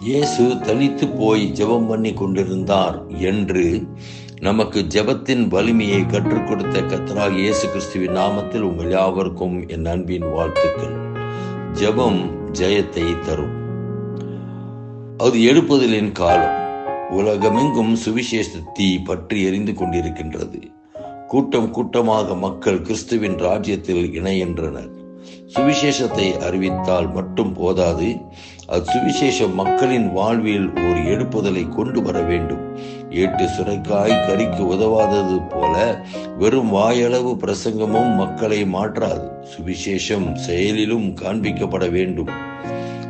இயேசு தனித்து போய் ஜெபம் பண்ணி கொண்டிருந்தார் என்று நமக்கு ஜெபத்தின் வலிமையை கற்றுக் கொடுத்த கத்தராக இயேசு கிறிஸ்துவின் நாமத்தில் உங்கள் யாவருக்கும் என் அன்பின் வாழ்த்துக்கள். ஜெபம் ஜெயத்தை தரும். அது எழுப்புதலின் காலம். உலகமெங்கும் சுவிசேஷ தீ பற்றி எரிந்து கொண்டிருக்கின்றது. கூட்டம் கூட்டமாக மக்கள் கிறிஸ்துவின் ராஜ்யத்தில் இணைகின்றனர். சுவிசேஷத்தை அறிவித்தால் மட்டும் போதாது. அது சுவிசேஷம் மக்களின் வாழ்வில் ஒரு எடுப்புதலை கொண்டு வர வேண்டும். ஏட்டு சுரைக்காய் கறிக்கு உதவாதது போல வெறும் வாயளவு பிரசங்கமும் மக்களை மாற்றாது. சுவிசேஷம் செயலிலும் காண்பிக்கப்பட வேண்டும்.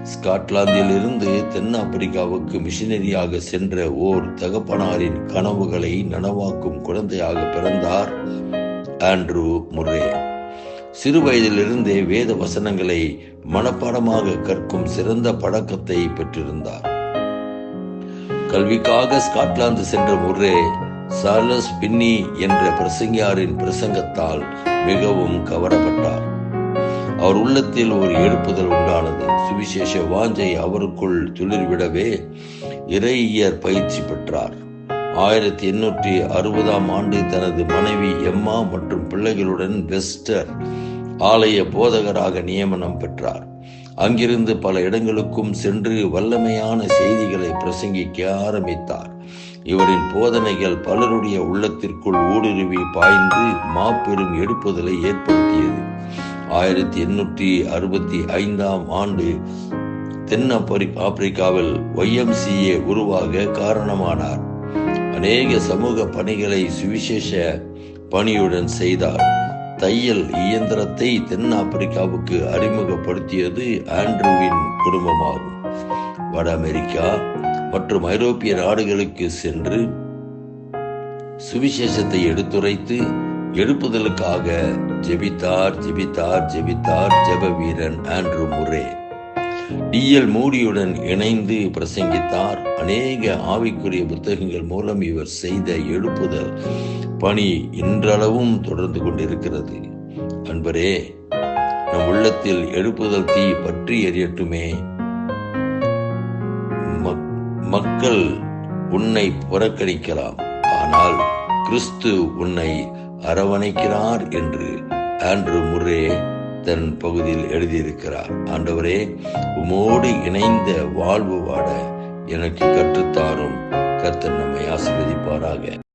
ஸ்காட்லாந்தில் இருந்து தென்னாப்பிரிக்காவுக்கு மிஷினரியாக சென்ற ஓர் தகப்பனாரின் கனவுகளை நனவாக்கும் குழந்தையாக பிறந்தார் ஆண்ட்ரூ முர்ரே. சிறு வயதிலிருந்தே வேத வசனங்களை மனப்பாடமாக கற்கும் சிறந்த பழக்கத்தை பெற்றிருந்தார். கல்விக்காக ஸ்காட்லாந்து சென்ற முர்ரே சார்லஸ் பின்னி என்ற பிரசங்கியாரின் பிரசங்கத்தால் மிகவும் கவரப்பட்டார். அவர் உள்ளத்தில் ஒரு எழுப்புதல் உண்டானது. சுவிசேஷ வாஞ்சை அவருக்குள் துளிர்விடவே இறையியர் பயிற்சி பெற்றார். ஆயிரத்தி எண்ணூற்றி அறுபதாம் ஆண்டு தனது மனைவி எம்மா மற்றும் பிள்ளைகளுடன் வெஸ்டர் ஆலய போதகராக நியமனம் பெற்றார். அங்கிருந்து பல இடங்களுக்கும் சென்று வல்லமையான செய்திகளை பிரசங்கிக்க ஆரம்பித்தார். இவரின் போதனைகள் பலருடைய உள்ளத்திற்குள் ஊடுருவி பாய்ந்து மாபெரும் எடுப்புதலை ஏற்படுத்தியது. ஆயிரத்தி எண்ணூற்றி அறுபத்தி ஐந்தாம் ஆண்டு தென் ஆப்பிரிக்காவில் ஒய்எம்சிஏ உருவாக காரணமானார். அநேக சமூக பணிகளை சுவிசேஷ பணியுடன் செய்தார். தையல் இயந்திரத்தை தென் ஆப்பிரிக்காவுக்கு அறிமுகப்படுத்தியது ஆண்ட்ரூவின் குடும்பமாகும். வட அமெரிக்கா மற்றும் ஐரோப்பிய நாடுகளுக்கு சென்று சுவிசேஷத்தை எடுத்துரைத்து எழுப்புதலுக்காக ஜெபித்தார் ஜெபித்தார் ஜெபித்தார் ஜெப வீரன் ஆண்ட்ரூ முரே. டிஎல் மூடியுடன் இணைந்து பிரசங்கித்தார். அநேக ஆவிக்குரிய புத்தகங்கள் மூலம் இவர் செய்த எழுப்புதல் பணி இன்றளவும் தொடர்ந்து கொண்டிருக்கிறது. அன்பரே நம் உள்ளத்தில் எழுப்புதல் தீ பற்றி எரியட்டுமே. மக்கள் உன்னை புறக்கணிக்கலாம். ஆனால் கிறிஸ்து உன்னை அரவணைக்கிறார் என்று ஆண்ட்ரு முரே தன் பகுதியில் எழுதியிருக்கிறார். ஆண்டவரே உமோடு இணைந்த வாழ்வு வாட எனக்கு கற்றுத்தாரும். கர்த்தர் நம்மை ஆசீர்வதிப்பாராக.